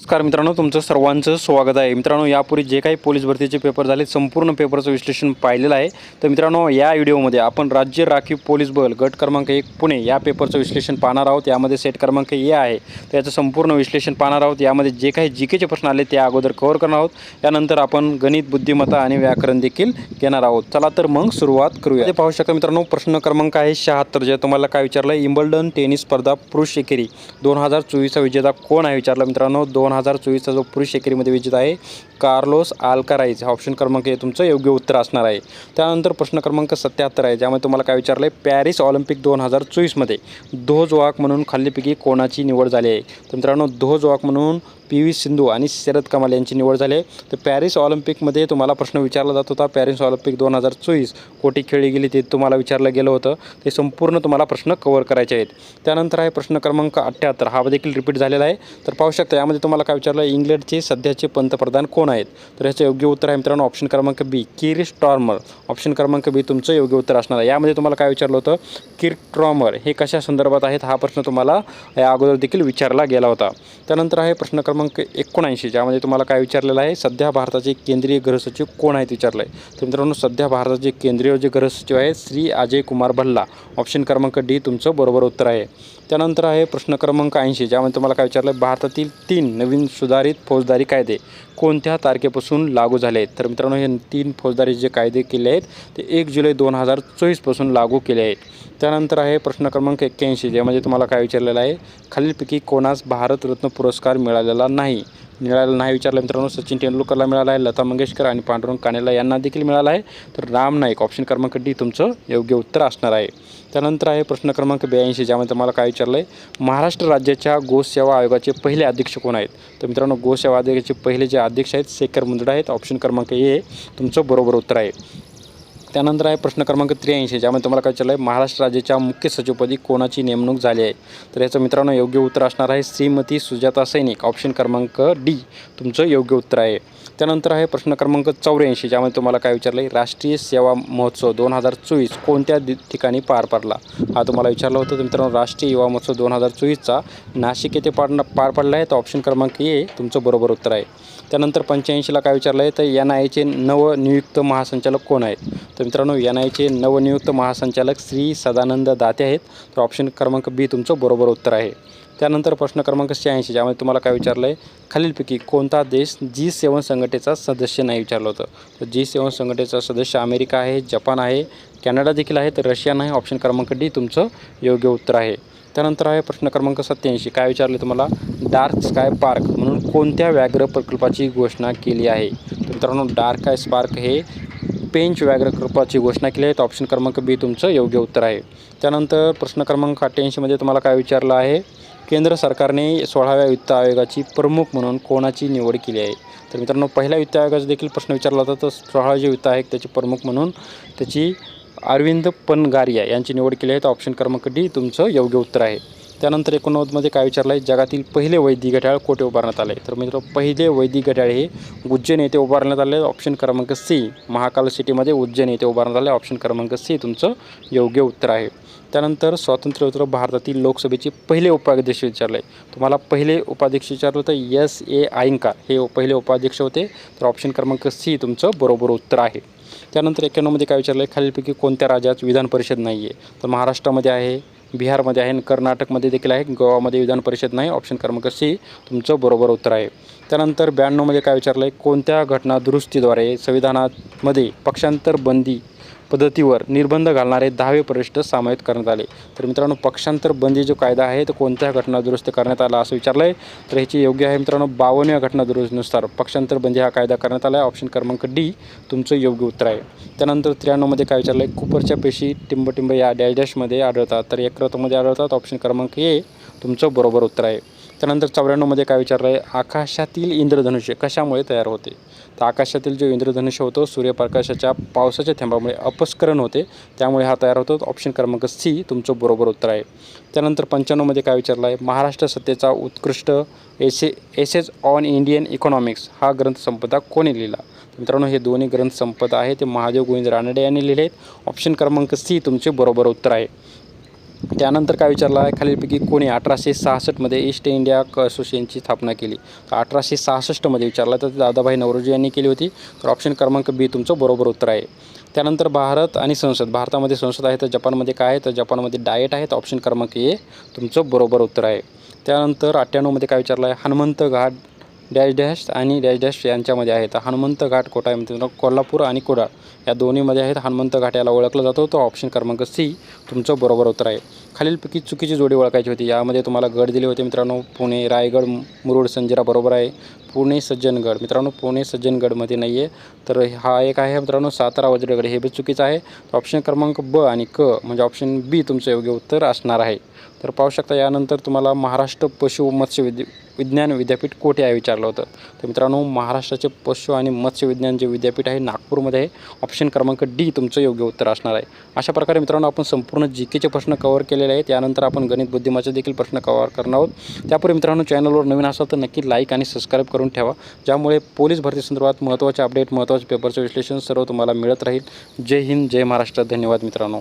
नमस्कार मित्रांनो तुमचं सर्वांचं स्वागत आहे. मित्रांनो यापूर्वी जे काही पोलीस भरतीचे पेपर झाले संपूर्ण पेपरचं विश्लेषण पाहिलेलं आहे. तर मित्रांनो या व्हिडिओमध्ये आपण राज्य राखीव पोलीस बल गट क्रमांक एक पुणे या पेपरचं विश्लेषण पाहणार आहोत. यामध्ये सेट क्रमांक ए आहे. तर याचं संपूर्ण विश्लेषण पाहणार आहोत. यामध्ये जे काही जी केचे प्रश्न आले ते अगोदर कव्हर करणार आहोत. यानंतर आपण गणित बुद्धिमत्ता आणि व्याकरण देखील घेणार आहोत. चला तर मग सुरुवात करूया. ते पाहू शकता मित्रांनो प्रश्न क्रमांक आहे शहात्तर जे तुम्हाला काय विचारलं आहे इम्बल्डन टेनिस स्पर्धा पुरुष एकेरी दोन हजार चोवीसचा विजेता कोण आहे? विचारलं मित्रांनो दोन दोन हजार चोवीसचा जो पुरुष एकेरीमध्ये विजेता आहे कार्लोस आल्काराईज हा ऑप्शन क्रमांक हे तुमचं योग्य उत्तर असणार आहे. त्यानंतर प्रश्न क्रमांक सत्याहत्तर आहे ज्यामध्ये तुम्हाला काय विचारलं आहे पॅरिस ऑलिम्पिक दोन हजार चोवीसमध्ये ध्वजवाहक म्हणून खाल्लीपैकी कोणाची निवड झाली आहे? तर मित्रांनो ध्वजवाहक म्हणून पी व्ही सिंधू आणि शरद कमाल यांची निवड झाली आहे. तर पॅरिस ऑलिम्पिकमध्ये तुम्हाला प्रश्न विचारला जात होता. पॅरिस ऑलिम्पिक दोन हजार चोवीस कोटी खेळली गेली ते तुम्हाला विचारलं गेलं होतं. ते संपूर्ण तुम्हाला प्रश्न कवर करायचे आहेत. त्यानंतर आहे प्रश्न क्रमांक अठ्ठ्याहत्तर. हा देखील रिपीट झालेला आहे. तर पाहू शकता यामध्ये तुम्हाला काय विचारलं? इंग्लंडचे सध्याचे पंतप्रधान कोण आहेत? तर ह्याचं योग्य उत्तर आहे मित्रांनो ऑप्शन क्रमांक बी किर स्टॉर्मर ऑप्शन क्रमांक बी तुमचं योग्य उत्तर असणार आहे. यामध्ये तुम्हाला काय विचारलं होतं? किर ट्रॉमर हे कशा संदर्भात आहेत? हा प्रश्न तुम्हाला या अगोदर देखील विचारला गेला होता. त्यानंतर आहे प्रश्न क्रमांक एकोणऐंशी ज्यामध्ये तुम्हाला काय विचारलेलं आहे? सध्या भारताचे केंद्रीय गृहसचिव कोण आहेत विचारलं आहे तर मित्रांनो सध्या भारताचे केंद्रीय जे गृहसचिव आहेत श्री अजय कुमार भल्ला. ऑप्शन क्रमांक डी तुमचं बरोबर उत्तर आहे. त्यानंतर आहे प्रश्न क्रमांक ऐंशी ज्यामध्ये तुम्हाला काय विचारलं आहे भारतातील तीन नवीन सुधारित फौजदारी कायदे कोणत्या तारखेपासून लागू झाले आहेत? तर मित्रांनो हे तीन फौजदारी जे कायदे केले आहेत ते एक जुलै दोन हजार चोवीसपासून लागू केले आहेत. त्यानंतर आहे प्रश्न क्रमांक एक्क्याऐंशी ज्यामध्ये तुम्हाला काय विचारलेलं आहे? खालीलपैकी कोणास भारतरत्न पुरस्कार मिळालेला नाही. मिळालेला नाही विचारलं मित्रांनो सचिन तेंडुलकरला मिळाला आहे लता मंगेशकर आणि पांडुरंग कानेला यांना देखील मिळाला आहे. तर राम नाईक ऑप्शन क्रमांक डी तुमचं योग्य उत्तर असणार आहे. त्यानंतर आहे प्रश्न क्रमांक ब्याऐंशी ज्यामध्ये तुम्हाला काय विचारलं आहे महाराष्ट्र राज्याच्या गोसेवा आयोगाचे पहिले अध्यक्ष कोण आहेत? तर मित्रांनो गोसेवा आयोगाचे पहिले जे अध्यक्ष आहेत शेखर मुंदडा आहेत. ऑप्शन क्रमांक ए तुमचं बरोबर उत्तर आहे. त्यानंतर आहे प्रश्न क्रमांक त्र्याऐंशी ज्यामध्ये तुम्हाला काय विचारलं आहे महाराष्ट्र राज्याच्या मुख्य सचिवपदी कोणाची नेमणूक झाली आहे? तर याचं मित्रांनो योग्य उत्तर असणार आहे श्रीमती सुजाता सैनिक. ऑप्शन क्रमांक डी तुमचं योग्य उत्तर आहे. त्यानंतर आहे प्रश्न क्रमांक चौऱ्याऐंशी ज्यामध्ये तुम्हाला काय विचारलं आहे राष्ट्रीय सेवा महोत्सव दोन हजार चोवीस कोणत्या ठिकाणी पार पडला? हा तुम्हाला विचारलं होतं तर मित्रांनो राष्ट्रीय युवा महोत्सव दोन हजार चोवीसचा नाशिक येथे पाडणं पार पडला आहे. तर ऑप्शन क्रमांक ए तुमचं बरोबर उत्तर आहे. त्यानंतर पंच्याऐंशीला काय विचारलं आहे तर एन आयचे नवनियुक्त महासंचालक कोण आहेत? तर मित्रांनो एन आयचे नवनियुक्त महासंचालक श्री सदानंद दाते आहेत. तर ऑप्शन क्रमांक बी तुमचं बरोबर उत्तर आहे. त्यानंतर प्रश्न क्रमांक शहाऐंशी ज्यामध्ये तुम्हाला काय विचारलं आहे खालीलपैकी कोणता देश जी सेवन संघटनेचा सदस्य नाही विचारलं होतं? तर जी सेवन संघटनेचा सदस्य अमेरिका आहे जपान आहे कॅनडा देखील आहे तर रशिया नाही. ऑप्शन क्रमांक डी तुमचं योग्य उत्तर आहे. त्यानंतर आहे प्रश्न क्रमांक सत्याऐंशी. काय विचारले तुम्हाला? डार्क स्काय पार्क म्हणून कोणत्या व्याघ्र प्रकल्पाची घोषणा केली आहे? तर मित्रांनो डार्क स्काय स्पार्क हे पेंच व्याघ्र प्रकल्पाची घोषणा केली आहे. तर ऑप्शन क्रमांक बी तुमचं योग्य उत्तर आहे. त्यानंतर प्रश्न क्रमांक अठ्ठ्याऐंशीमध्ये तुम्हाला काय विचारलं आहे? केंद्र सरकारने सोळाव्या वित्त आयोगाची प्रमुख म्हणून कोणाची निवड केली आहे? तर मित्रांनो पहिल्या वित्त आयोगाचा देखील प्रश्न विचारला होता तर सोळावे जे वित्त आयोग त्याचे प्रमुख म्हणून त्याची अरविंद पनगारिया यांची निवड केली आहे. तर ऑप्शन क्रमांक डी तुमचं योग्य उत्तर आहे. त्यानंतर एकोणनव्वदमध्ये काय विचारलं आहे? जगातील पहिले वैदिक घड्याळ कोठे उभारण्यात आले तर मित्र पहिले वैदिक घड्याळ हे उज्जैन येथे उभारण्यात आले ऑप्शन क्रमांक सी महाकाल सिटीमध्ये उज्जैन येथे उभारण्यात आले ऑप्शन क्रमांक सी तुमचं योग्य उत्तर आहे. त्यानंतर स्वातंत्र्योत्तर भारतातील लोकसभेचे पहिले उपाध्यक्ष विचारले तुम्हाला पहिले उपाध्यक्ष विचारलं होतं एस ए आयंकार हे पहिले उपाध्यक्ष होते. तर ऑप्शन क्रमांक सी तुमचं बरोबर उत्तर आहे. त्यानंतर एक्क्याण्णवमध्ये काय विचारलं आहे खालीलपैकी कोणत्या राज्यात विधान परिषद नाही आहे तर महाराष्ट्रामध्ये आहे बिहारमध्ये आहे आणि कर्नाटकमध्ये देखील आहे. गोवामध्ये विधान परिषद नाही ऑप्शन क्रमांक सी तुमचं बरोबर उत्तर आहे. त्यानंतर ब्याण्णवमध्ये काय विचारलं आहे कोणत्या घटना दुरुस्तीद्वारे संविधानामध्ये पक्षांतर बंदी पद्धतीवर निर्बंध घालणारे दहावे परिशिष्ट सामायिक करण्यात आले. तर मित्रांनो पक्षांतर बंदी जो कायदा आहे तो कोणत्या घटना दुरुस्त करण्यात आला असं विचारलं आहे तर ह्याची योग्य आहे मित्रांनो बावन्नव्या घटना दुरुस्तीनुसार पक्षांतर बंदी हा कायदा करण्यात आला आहे ऑप्शन क्रमांक डी तुमचं योग्य उत्तर आहे. त्यानंतर त्र्याण्णवमध्ये काय विचारलं आहे कुपरच्या पेशी टिंबटिंब या डॅश डॅशमध्ये आढळतात. तर यकृतमध्ये आढळतात. ऑप्शन क्रमांक ए तुमचं बरोबर उत्तर आहे. त्यानंतर चौऱ्याण्णवमध्ये काय विचारलं आहे आकाशातील इंद्रधनुष्य कशामुळे तयार होते? तर आकाशातील जो इंद्रधनुष्य होतो सूर्यप्रकाशाच्या पावसाच्या थेंबामुळे अपस्करण होते. त्यामुळे हा तयार होतो. ऑप्शन क्रमांक सी तुमचं बरोबर उत्तर आहे. त्यानंतर पंच्याण्णवमध्ये काय विचारलं आहे महाराष्ट्र सत्तेचा उत्कृष्ट essay essays on Indian economics हा ग्रंथसंपदा कोणी लिहिला? मित्रांनो हे दोन्ही ग्रंथसंपदा आहे ते महादेव गोविंद रानडे यांनी लिहिले आहेत ऑप्शन क्रमांक सी तुमचे बरोबर उत्तर आहे. त्यानंतर काय विचारलं? आहे खालीलपैकी कोणी अठराशे सहासष्टमध्ये ईस्ट इंडिया असोसिएशनची स्थापना केली? तर अठराशे सहासष्टमध्ये विचारला तर दादाभाई नवरोजी यांनी केली होती. तर ऑप्शन क्रमांक बी तुमचं बरोबर उत्तर आहे. त्यानंतर भारत आणि संसद. भारतामध्ये संसद आहे तर जपानमध्ये काय आहे? तर जपानमध्ये डाएट आहे तर ऑप्शन क्रमांक ए तुमचं बरोबर उत्तर आहे. त्यानंतर अठ्ठ्याण्णवमध्ये काय विचारलं आहे? हनुमंत घाट डॅश डॅश आणि डॅश डॅश यांच्यामध्ये आहेत. हनुमंत घाट कोटा आहे मित्रांनो कोल्हापूर आणि कुडाळ या दोन्हीमध्ये आहेत. हनुमंत घाट याला ओळखला जातो. तो ऑप्शन क्रमांक सी तुमचं बरोबर उत्तर आहे. खालीलपैकी चुकीची जोडी ओळखायची होती. यामध्ये तुम्हाला गड दिले होते मित्रांनो. पुणे रायगड मुरुड संजिरा बरोबर आहे. पुणे सज्जनगड. मित्रांनो पुणे सज्जनगडमध्ये नाही आहे तर हा एक आहे मित्रांनो सातारा वज्रगड. हे बी चुकीचं आहे. ऑप्शन क्रमांक ब आणि क म्हणजे ऑप्शन बी तुमचं योग्य उत्तर असणार आहे. तर पाहू शकता यानंतर तुम्हाला महाराष्ट्र पशु मत्स्य विद्य विज्ञान विद्यापीठ कोठे आहे विचारलं होतं. तर मित्रांनो महाराष्ट्राचे पशु आणि मत्स्य विज्ञान जे विद्यापीठ आहे नागपूरमध्ये आहे ऑप्शन क्रमांक डी तुमचं योग्य उत्तर असणार आहे. अशा प्रकारे मित्रांनो आपण संपूर्ण जी केचे प्रश्न कव्हर केलेले आहेत. त्यानंतर आपण गणित बुद्धिमाचे देखील प्रश्न कव्हर करणार आहोत. त्यापूर्वी मित्रांनो चॅनलवर नवीन असाल तर नक्की लाईक आणि सबस्क्राईब करून ठेवा. ज्यामुळे पोलीस भरती संदर्भात महत्त्वाचे अपडेट महत्त्वाचे पेपरचं विश्लेषण सर्व तुम्हाला मिळत राहील. जय हिंद जय महाराष्ट्र. धन्यवाद मित्रांनो.